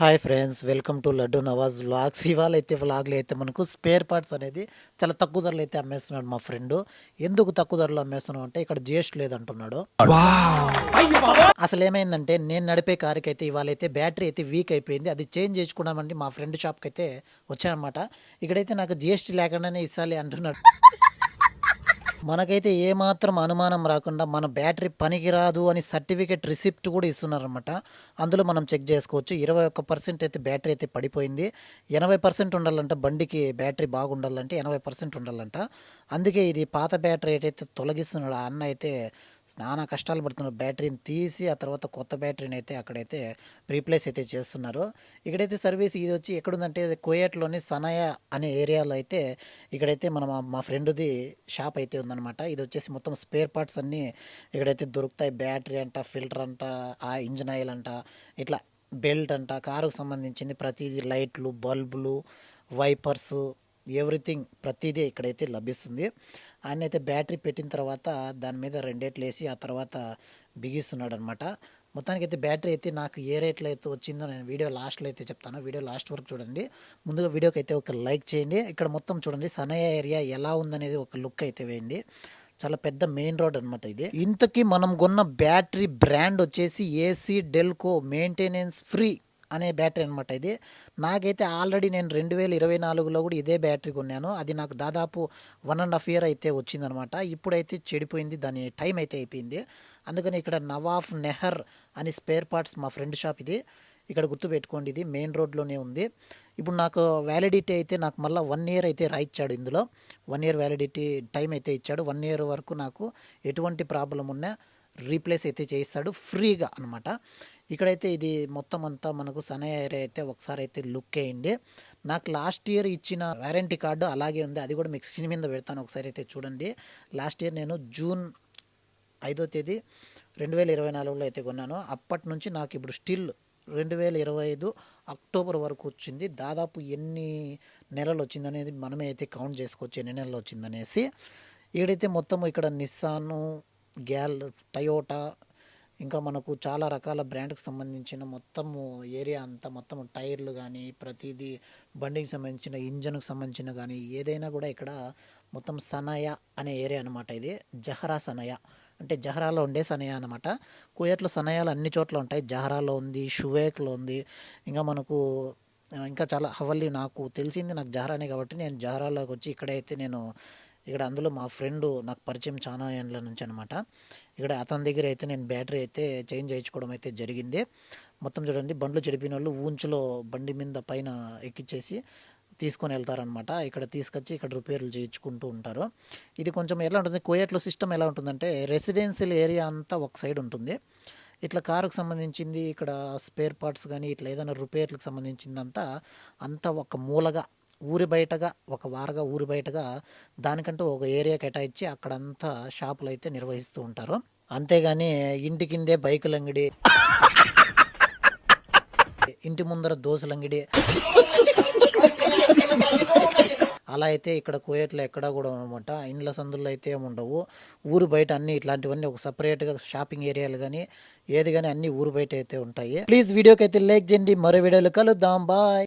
Hi friends welcome to Laddu Nawaz vlogs. ఇవాళ అయితే వ్లాగ్లో అయితే మనకు స్పేర్ పార్ట్స్ అనేది చాలా తక్కువ ధరలో అయితే అమ్మేస్తున్నాడు మా ఫ్రెండ్. ఎందుకు తక్కువ ధరలో అమ్మేస్తున్నావు అంటే ఇక్కడ జిఎస్టీ లేదంటున్నాడు. అసలు ఏమైందంటే నేను నడిపే కారుకి అయితే ఇవాళ అయితే బ్యాటరీ అయితే వీక్ అయిపోయింది. అది చేంజ్ చేసుకున్నామండి మా ఫ్రెండ్ షాప్కి అయితే వచ్చానమాట ఇక్కడైతే నాకు జిఎస్టీ లేకుండానే ఇస్తాలి అంటున్నాడు. మనకైతే ఏమాత్రం అనుమానం రాకుండా మన బ్యాటరీ పనికిరాదు అని సర్టిఫికేట్ రిసిప్ట్ కూడా ఇస్తున్నారనమాట అందులో మనం చెక్ చేసుకోవచ్చు. ఇరవై ఒక్క పర్సెంట్ అయితే బ్యాటరీ అయితే పడిపోయింది. ఎనభై పర్సెంట్ ఉండాలంట బండికి బ్యాటరీ బాగుండాలంటే ఎనభై పర్సెంట్ ఉండాలంట. అందుకే ఇది పాత బ్యాటరీ ఏదైతే తొలగిస్తున్నాడు. ఆ అన్న అయితే నానా కష్టాలు పడుతున్నారు. బ్యాటరీని తీసి ఆ తర్వాత కొత్త బ్యాటరీని అయితే అక్కడైతే రీప్లేస్ అయితే చేస్తున్నారు. ఇక్కడైతే సర్వీస్ ఇది వచ్చి ఎక్కడుందంటే కోయట్లోని సనయ అనే ఏరియాలో అయితే ఇక్కడైతే మన మా- మా ఫ్రెండ్ది షాప్ అయితే ఉందన్నమాట. ఇది వచ్చేసి మొత్తం స్పేర్ పార్ట్స్ అన్నీ ఇక్కడైతే దొరుకుతాయి. బ్యాటరీ అంట ఫిల్టర్ అంట ఆ ఇంజిన్ ఆయిల్ అంట ఇట్లా బెల్ట్ అంట కారుకు సంబంధించింది ప్రతిదీ లైట్లు బల్బులు వైపర్స్ ఎవ్రీథింగ్ ప్రతిదీ ఇక్కడైతే లభిస్తుంది. ఆయన అయితే బ్యాటరీ పెట్టిన తర్వాత దాని మీద రెండేట్లు వేసి ఆ తర్వాత బిగిస్తున్నాడు అనమాట మొత్తానికి అయితే బ్యాటరీ అయితే నాకు ఏ రేట్లో అయితే వచ్చిందో నేను వీడియో లాస్ట్లో అయితే చెప్తాను. వీడియో లాస్ట్ వరకు చూడండి. ముందుగా వీడియోకి అయితే ఒక లైక్ చేయండి. ఇక్కడ మొత్తం చూడండి. సనయ ఏరియా ఎలా ఉందనేది ఒక లుక్ అయితే వేయండి. చాలా పెద్ద మెయిన్ రోడ్ అనమాట ఇది. ఇంతకీ మనం కొన్న బ్యాటరీ బ్రాండ్ వచ్చేసి ఏసీ డెల్కో మెయింటెనెన్స్ ఫ్రీ అనే బ్యాటరీ అనమాట ఇది. నాకైతే ఆల్రెడీ నేను రెండు వేల ఇరవై నాలుగులో కూడా ఇదే బ్యాటరీ కొన్నాను. అది నాకు దాదాపు వన్ అండ్ హాఫ్ ఇయర్ అయితే వచ్చిందనమాట ఇప్పుడైతే చెడిపోయింది. దాని టైం అయితే అయిపోయింది. అందుకని ఇక్కడ నవాఫ్ నెహర్ అని స్పేర్ పార్ట్స్ మా ఫ్రెండ్ షాప్ ఇది. ఇక్కడ గుర్తుపెట్టుకోండి ఇది మెయిన్ రోడ్లోనే ఉంది. ఇప్పుడు నాకు వ్యాలిడిటీ అయితే నాకు మళ్ళీ వన్ ఇయర్ అయితే రాయిచ్చాడు ఇందులో. వన్ ఇయర్ వ్యాలిడిటీ టైం అయితే ఇచ్చాడు. వన్ ఇయర్ వరకు నాకు ఎటువంటి ప్రాబ్లం ఉన్నా రీప్లేస్ అయితే చేయిస్తాడు ఫ్రీగా అనమాట ఇక్కడైతే ఇది మొత్తం అంతా మనకు సనయ ఏరియా అయితే ఒకసారి అయితే లుక్ వేయండి. నాకు లాస్ట్ ఇయర్ ఇచ్చిన వారంటీ కార్డు అలాగే ఉంది. అది కూడా మీకు స్క్రీన్ మీద పెడతాను ఒకసారి అయితే చూడండి. లాస్ట్ ఇయర్ నేను జూన్ ఐదో తేదీ రెండు వేల ఇరవై నాలుగులో అయితే కొన్నాను. అప్పటి నుంచి నాకు ఇప్పుడు స్టిల్ రెండు వేల ఇరవై ఐదు అక్టోబర్ వరకు వచ్చింది. దాదాపు ఎన్ని నెలలు వచ్చిందనేది మనమే అయితే కౌంట్ చేసుకోవచ్చు. ఎన్ని నెలలు వచ్చిందనేసి ఇక్కడైతే మొత్తం ఇక్కడ నిస్సాను గ్యాల్ టయోటా ఇంకా మనకు చాలా రకాల బ్రాండ్కి సంబంధించిన మొత్తము ఏరియా అంతా మొత్తం టైర్లు కానీ ప్రతిదీ బండికి సంబంధించిన ఇంజన్కి సంబంధించిన కానీ ఏదైనా కూడా ఇక్కడ మొత్తం సనయ అనే ఏరియా అనమాట ఇది. జహరా సనయ. అంటే జహరాలో ఉండే సనయ అనమాట కుయట్లో సనయాలు అన్ని చోట్ల ఉంటాయి. జహరాలో ఉంది షువేక్లో ఉంది. ఇంకా మనకు ఇంకా చాలా హవల్లీ నాకు తెలిసింది నాకు జహరానే కాబట్టి నేను జహరాలోకి వచ్చి ఇక్కడైతే నేను ఇక్కడ అందులో మా ఫ్రెండ్ నాకు పరిచయం చాలా ఏళ్ళ నుంచి అనమాట ఇక్కడ అతని దగ్గర అయితే నేను బ్యాటరీ అయితే చేంజ్ చేయించుకోవడం అయితే జరిగింది. మొత్తం చూడండి బండ్లు చెడిపిన వాళ్ళు ఊంచులో బండి మీద పైన ఎక్కిచ్చేసి తీసుకొని వెళ్తారనమాట ఇక్కడ తీసుకొచ్చి ఇక్కడ రిపేర్లు చేయించుకుంటూ ఉంటారు. ఇది కొంచెం ఎలా ఉంటుంది కోయట్లో సిస్టమ్ ఎలా ఉంటుందంటే రెసిడెన్షియల్ ఏరియా అంతా ఒక సైడ్ ఉంటుంది. ఇట్లా కారుకు సంబంధించింది ఇక్కడ స్పేర్ పార్ట్స్ కానీ ఇట్లా ఏదైనా రిపేర్లకు సంబంధించిందంతా అంతా ఒక మూలగా ఊరి బయటగా ఒక వారగా ఊరి బయటగా దానికంటూ ఒక ఏరియా కేటాయించి అక్కడంతా షాపులు అయితే నిర్వహిస్తూ ఉంటారు. అంతేగాని ఇంటి కిందే బైకుల అంగడి ఇంటి ముందర దోశల అంగడి అలా అయితే ఇక్కడ కోయట్లో ఎక్కడా కూడా అనమాట ఇండ్ల సందుల్లో అయితే ఏమి ఉండవు. ఊరు బయట అన్ని ఇట్లాంటివన్నీ ఒక సపరేట్గా షాపింగ్ ఏరియాలు కానీ ఏది కానీ అన్ని ఊరు బయట అయితే ఉంటాయి. ప్లీజ్ వీడియోకి అయితే లైక్ చేయండి. మరో వీడియోలు కలుద్దాం. బాయ్.